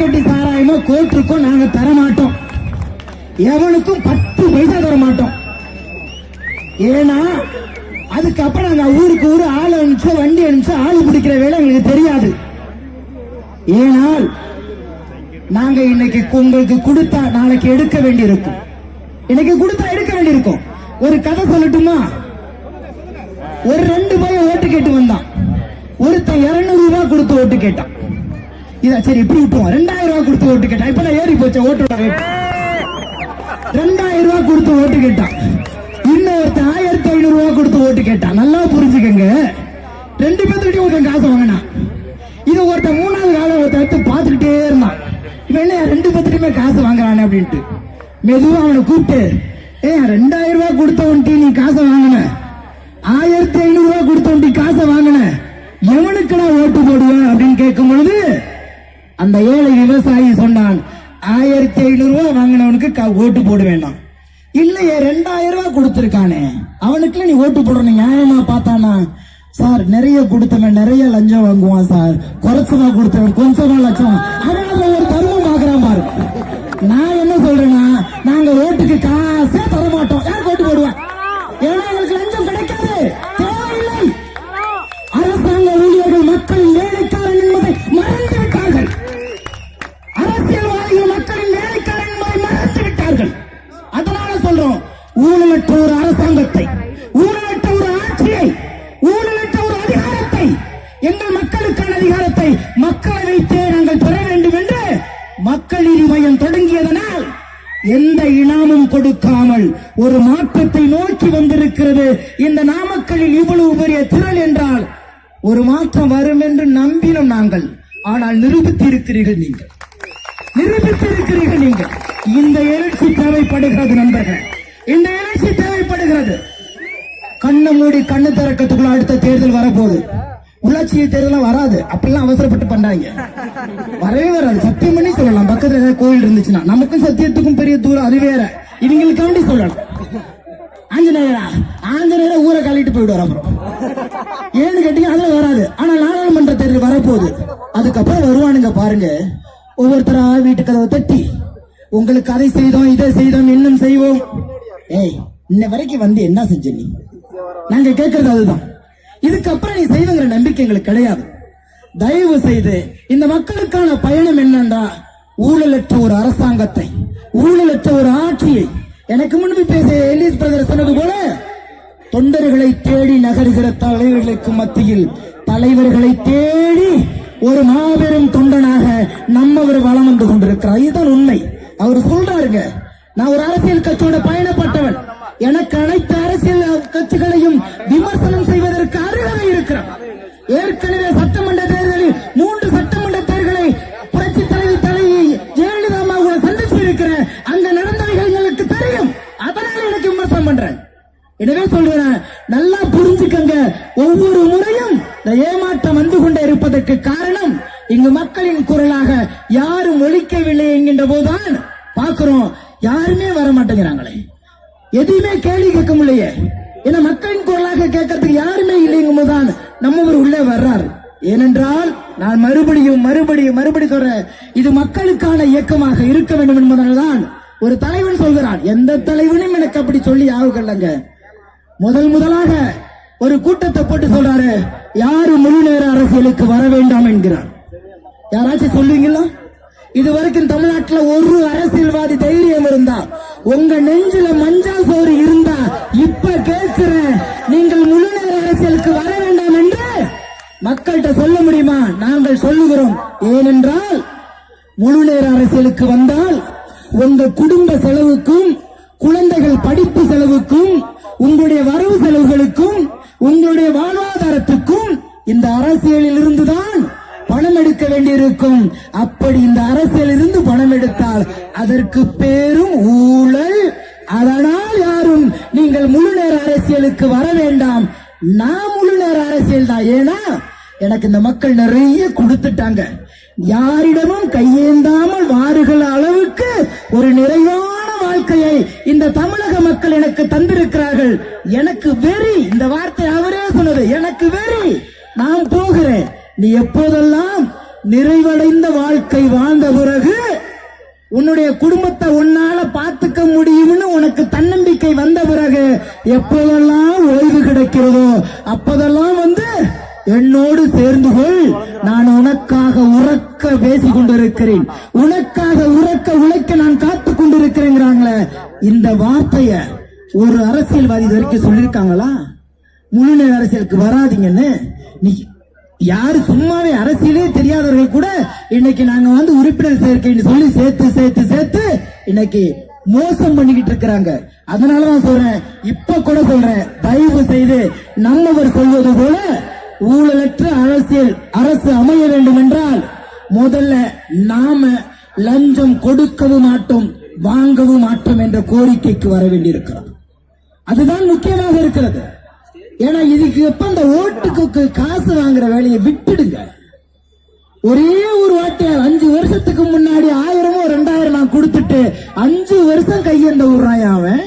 கட்டி சாராயமோ கோர்ட்டுக்கோ நாங்க தர மாட்டோம் எவனுக்கும் பத்து பைசா தர மாட்டோம் ஏன்னா அதுக்கப்புறம் நாங்க ஊருக்கு ஊரு ஆள் அனுப்பிச்சு வண்டி அனுப்பிச்சு ஆள் பிடிக்கிற வேலை எங்களுக்கு தெரியாது. ஏனால் நாங்க இன்னைக்கு உங்களுக்கு கொடுத்தா நாளைக்கு எடுக்க வேண்டியிருக்கும். இன்னைக்கு கொடுத்தா எடுக்க வேண்டியிருக்கும். ஒரு கதை சொல்லட்டுமா? ஒரு ரெண்டு பையன் ஓட்டு கேட்டு வந்தான். ஒருத்தன் இருநூறு ரூபாய் கொடுத்து ஓட்டு கேட்டான். இத சரி இப்படி விட்டுவோம் ரெண்டாயிரம் ரூபாய் கொடுத்து ஓட்டு கேட்டான். இப்ப ஏறி போச்சு ஓட்டோட ரேட் ரெண்டாயிரம் ரூபாய் கொடுத்து ஓட்டு கேட்டான். இன்னொருத்தன் ஆயிரத்தி ஐநூறு ரூபாய் கொடுத்து ஓட்டு கேட்டான். நல்லா புரிஞ்சுக்கங்க. ரெண்டு பேர்த்துக்கிட்டையும் ஒருத்தன் காசு வாங்கினான். இது ஒருத்தன் மூணாவது காலம் ஒருத்தன் எடுத்து பார்த்துக்கிட்டே இருந்தான். இவன் என்ன ரெண்டு பேர்த்துட்டுமே காசு வாங்குறானே அப்படின்ட்டு. மெதுவா அவனை கூப்பிட்டு ஏ ரெண்டாயிரம் ரூபாய் கொடுத்தவன்ட்டி நீ காசை வாங்கின. ஆயிரத்தி ஐநூறு ரூபாய் கொடுத்தவன்ட்டி காசை வாங்கின. எவனுக்கு நான் ஓட்டு போடுவேன் அப்படின்னு கேட்கும் பொழுது அந்த ஏழை விவசாயி சொன்னான் ஆயிரத்தி ஐநூறு ரூபாய் வாங்கினவனுக்கு ஓட்டு போட வேண்டாம். இல்லையே ரெண்டாயிரம் ரூபாய் கொடுத்துருக்கானே. அவனுக்குள்ள நீ ஓட்டு போடுற நியாயமா பார்த்தானா? சார் நிறைய கொடுத்தவன் நிறைய லஞ்சம் வாங்குவான் சார். குறைச்சமா கொடுத்தவன் கொஞ்சமா லட்சம். அவன் ஒரு தர்மம் பாக்குறான் பாரு. நான் என்ன சொல்றேன்னா நாங்க ஓட்டுக்கு காசே தர மாட்டோம் அரசாங்கத்தை ஊழலற்ற ஒரு ஆட்சியை ஊழலற்ற ஒரு அதிகாரத்தை எங்கள் மக்களுக்கான அதிகாரத்தை மக்களை வைத்தே நாங்கள் பெற வேண்டும் என்று மக்கள் நீதி மையம் தொடங்கியதனால் எந்த இனாமும் கொடுக்காமல் ஒரு மாற்றத்தை நோக்கி வந்திருக்கிறது. இந்த நாமக்கலில் இவ்வளவு பெரிய திரள் என்றால் ஒரு மாற்றம் வரும் என்று நம்பினோம் நாங்கள். ஆனால் நிரூபித்திருக்கிறீர்கள் நீங்கள். நிரூபித்திருக்கிறீர்கள் நீங்கள். இந்த எழுச்சி தேவைப்படுகிறது நண்பர்கள். இந்த எழுச்சி தேவைப்படுகிறது. கண்ணை மூடி கண்ணு திறக்கத்துக்குள்ள அடுத்த தேர்தல் வரப்போகுது. உள்ளாட்சி தேர்தலாம் வராது. அப்படிலாம் அவசரப்பட்டு பண்றாங்க. வரவே வராது. சத்தியம் பண்ணி சொல்லலாம். பக்கத்துல ஏதாவது கோயில் இருந்துச்சுன்னா நமக்கும் சத்தியத்துக்கும் பெரிய தூரம் அது வேற. இவங்களுக்காண்டி சொல்லலாம். ஆஞ்சநேயரா? ஆஞ்சநேயரா ஊரை கழிட்டு போயிடுவார் அப்புறம். ஏன்னு கேட்டீங்க அதுல வராது. ஆனா நாடாளுமன்ற தேர்தல் வரப்போகுது. அதுக்கப்புறம் வருவானுங்க பாருங்க. ஒவ்வொருத்தரா வீட்டு கதவை தட்டி உங்களுக்கு அதை செய்தோம் இதை செய்தோம் இன்னும் செய்வோம். ஏய் இன்ன வரைக்கும் வந்து என்ன செஞ்ச நீ? நாங்க கேட்கறது அதுதான். இதுக்கப்புறம் நீ செய்வங்கிற நம்பிக்கை எங்களுக்கு கிடையாது. தயவு செய்து இந்த மக்களுக்கான பயணம் என்னண்டா ஊழலற்ற ஒரு அரசாங்கத்தை ஊழலற்ற ஒரு ஆட்சியை. எனக்கு முன்பு பேசிய எலிஸ் பிரதர் சொன்னது போல தொண்டர்களை தேடி நகர்கிற தலைவர்களுக்கு மத்தியில் தலைவர்களை தேடி ஒரு மாபெரும் தொண்டனாக நம்மவர் வளம் வந்து கொண்டிருக்கிறார். இதுதான் உண்மை. அவர் சொல்றாருங்க நான் ஒரு அரசியல் கட்சியோட பயணப்பட்டவன். எனக்கு அனைத்து அரசியல் கட்சிகளையும் விமர்சனம் செய்வதற்கு அருகதை இருக்கிறார் ஏற்கனவே சட்டமன்ற தேர்தலில் மூன்று சட்டமன்ற தேர்தலை புரட்சி தலைவி தலைவி ஜெயலலிதா அம்மா கூட சந்திச்சு இருக்கிறேன் அங்க நடந்தவைகள் எங்களுக்கு தெரியும். அதனால எனக்கு விமர்சனம் பண்றேன். எனவே சொல்றேன் நல்லா புரிஞ்சுக்கங்க. ஒவ்வொரு முறையும் இந்த ஏமாற்றம் வந்து கொண்டே இருப்பதற்கு காரணம் இங்கு மக்களின் குரலாக யாரும் ஒழிக்கவில்லை என்கின்ற போதுதான் பார்க்கிறோம். யாருமே வர மாட்டேங்கிறாங்களே எதுவுமே கேள்வி கேட்க முடியலையே ஏன்னா மக்களின் குரலாக கேட்கறதுக்கு யாருமே இல்லைங்கும் போதுதான் நம்மவர் உள்ளே வர்றாரு. ஏனென்றால் நான் மறுபடியும் மறுபடியும் மறுபடியும் சொல்றேன். இது மக்களுக்கான இயக்கமாக இருக்க வேண்டும் என்பதனால்தான் ஒரு தலைவன் சொல்கிறான். எந்த தலைவனும் எனக்கு அப்படி சொல்லி ஆகுகள்லங்க முதல் முதலாக ஒரு கூட்டத்தை போட்டு சொல்றாரு யாரு முழு நேர அரசியலுக்கு வர வேண்டாம் என்கிறார். யாராச்சும் சொல்லுவீங்களா? இது வரைக்கும் தமிழ்நாட்டுல ஒரு அரசியல்வாதி தைரியம் இருந்தா உங்க நெஞ்சில மஞ்சள் சோறு இருந்தா இப்ப கேட்கிறேன் நீங்கள் முழு நேர அரசியலுக்கு வர வேண்டாம் என்று மக்கள்கிட்ட சொல்ல முடியுமா? நாங்கள் சொல்லுகிறோம். ஏனென்றால் முழு நேர அரசியலுக்கு வந்தால் உங்க குடும்ப செலவுக்கும் குழந்தைகள் படிப்பு செலவுக்கும் உங்களுடைய வரவு செலவுகளுக்கும் உங்களுடைய வாழ்வாதாரத்துக்கும் இந்த அரசியலில் இருந்துதான் வேண்டியிருக்கும் அப்படி இந்த அரசியல் இருந்து பணம் எடுத்தால் அதற்கு பேரும் ஊழல். அதனால் யாரும் நீங்கள் முழு நேர அரசியலுக்கு வர வேண்டாம். நான் முழு நேர அரசியல் தான். ஏன்னா எனக்கு இந்த மக்கள் நிறைய கொடுத்துட்டாங்க. யாரிடமும் கையேந்தாமல் வாருகிற அளவுக்கு ஒரு நிறைவான வாழ்க்கையை இந்த தமிழக மக்கள் எனக்கு தந்திருக்கிறார்கள். எனக்கு வெறி இந்த வார்த்தை அவரே சொன்னது எனக்கு வெறி. நான் போகிறேன். நீ எப்போதெல்லாம் நிறைவடைந்த வாழ்க்கை வாழ்ந்த பிறகு உன்னுடைய குடும்பத்தை உன்னால பார்த்துக்க முடியும்னு உனக்கு தன்னம்பிக்கை வந்த பிறகு எப்போதெல்லாம் ஓய்வு கிடைக்கிறதோ அப்போதெல்லாம் வந்து என்னோடு சேர்ந்து கொள். நான் உனக்காக உறக்க பேசிக் கொண்டிருக்கிறேன். உனக்காக உறக்க உழைக்க நான் காத்து கொண்டிருக்கிறேங்கிறாங்களே. இந்த வார்த்தைய ஒரு அரசியல்வாதி வரைக்கும் சொல்லியிருக்காங்களா? முழுநிலை அரசியலுக்கு வராதீங்கன்னு. நீ யாரு சும்மாவே அரசியலே தெரியாதவர்கள் கூட இன்னைக்கு நாங்க வந்து உறுப்பினர் சேர்க்கைன்னு சொல்லி சேர்த்து சேர்த்து சேர்த்து இன்னைக்கு மோசம் பண்ணிக்கிட்டு இருக்கிறாங்க. அதனாலதான் சொல்றேன். இப்ப கூட சொல்றேன். தயவு செய்து நம்மவர் சொல்வது போல ஊழலற்ற அரசியல் அரசு அமைய வேண்டும் என்றால் முதல்ல நாம லஞ்சம் கொடுக்கவும் மாட்டோம் வாங்கவும் மாட்டோம் என்ற கோரிக்கைக்கு வர வேண்டியிருக்கிறோம் அதுதான் முக்கியமாக இருக்கிறது. ஏன்னா இதுக்கு எப்ப இந்த ஓட்டுக்கு காசு வாங்குற வேலையை விட்டுடுங்க. ஒரே ஒரு வாட்டி அஞ்சு வருஷத்துக்கு முன்னாடி ஆயிரமோ ரெண்டாயிரம் நான் கொடுத்துட்டு அஞ்சு வருஷம் கையெந்த விடுறான் அவன்?